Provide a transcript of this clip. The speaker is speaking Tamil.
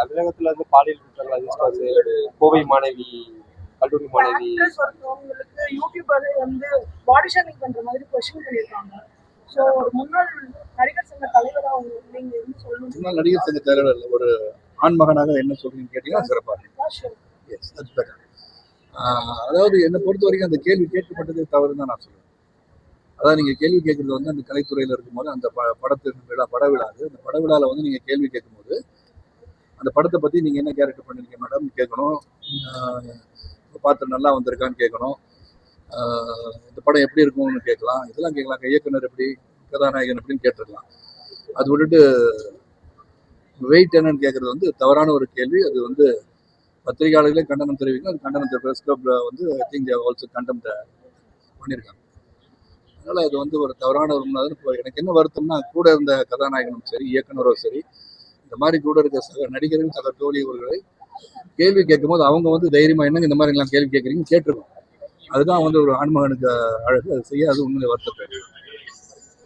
தமிழகத்துல இருந்து பாலியல் குற்றங்கள் அதிர்ஷ்டாச்சு கோவை மாணவி கல்லூரி மாணவி. ஒருத்தவங்களுக்கு யூடியூபர் வந்து பாடி ஷேமிங் பண்ற மாதிரி கொஸ்டின் பண்ணியிருக்காங்க. ஸோ ஒரு முன்னாள் நடிகர் சங்க தலைவரா அவங்க நீங்க என்ன சொல்லணும்? முன்னாள் நடிகர் சங்க தலைவர் இல்ல, ஒரு ஆண் மகனாக என்ன சொல்றீங்கன்னு கேட்டீங்கன்னா சிறப்பாக இருக்கும். எஸ் தட்ஸ் பெட்டர் அதாவது என்னை பொறுத்த வரைக்கும் அந்த கேள்வி கேட்கப்பட்டது தவறு தான் நான் சொல்லுவேன். அதாவது நீங்கள் கேள்வி கேட்குறது வந்து அந்த கலைத்துறையில் இருக்கும்போது அந்த ப படத்தின் விழா பட விழா அது. அந்த பட விழாவில் வந்து நீங்கள் கேள்வி கேட்கும்போது அந்த படத்தை பற்றி நீங்கள் என்ன கேரக்டர் பண்ணிருக்கீங்க மேடம் கேட்கணும் ஆஹ் பாத்திரம் நல்லா வந்திருக்கான்னு கேட்கணும் இந்த படம் எப்படி இருக்கும்னு கேட்கலாம். இதெல்லாம் கேட்கலாம். இயக்குனர் எப்படி கதாநாயகன் எப்படின்னு கேட்டுருக்கலாம். அது விட்டுட்டு வெயிட் என்னன்னு கேட்கறது வந்து தவறான ஒரு கேள்வி. அது வந்து பத்திரிகையாளர்களே கண்டனம் தெரிவிக்கும். அது கண்டனம் ப்ரெஸ் கிளப்ல வந்து ஐ திங்க் ஆல்சோ கண்டம் பண்ணியிருக்காங்க அதனால அது வந்து ஒரு தவறான ஒரு முன்னாடி எனக்கு என்ன வருத்தம்னா கூட இருந்த கதாநாயகனும் சரி இயக்குனரும் சரி இந்த மாதிரி கூட இருக்க சக நடிகர்கள் சக தோழி அவர்களை கேள்வி கேட்கும்போது அவங்க வந்து தைரியமா என்னங்க இந்த மாதிரி எல்லாம் கேள்வி கேட்குறீங்க? கேட்டிருக்கோம். அதுதான் வந்து ஒரு ஆண்மகனுக்கு அழகு அது செய்ய அது உண்மையிலே வருத்தப்பேன்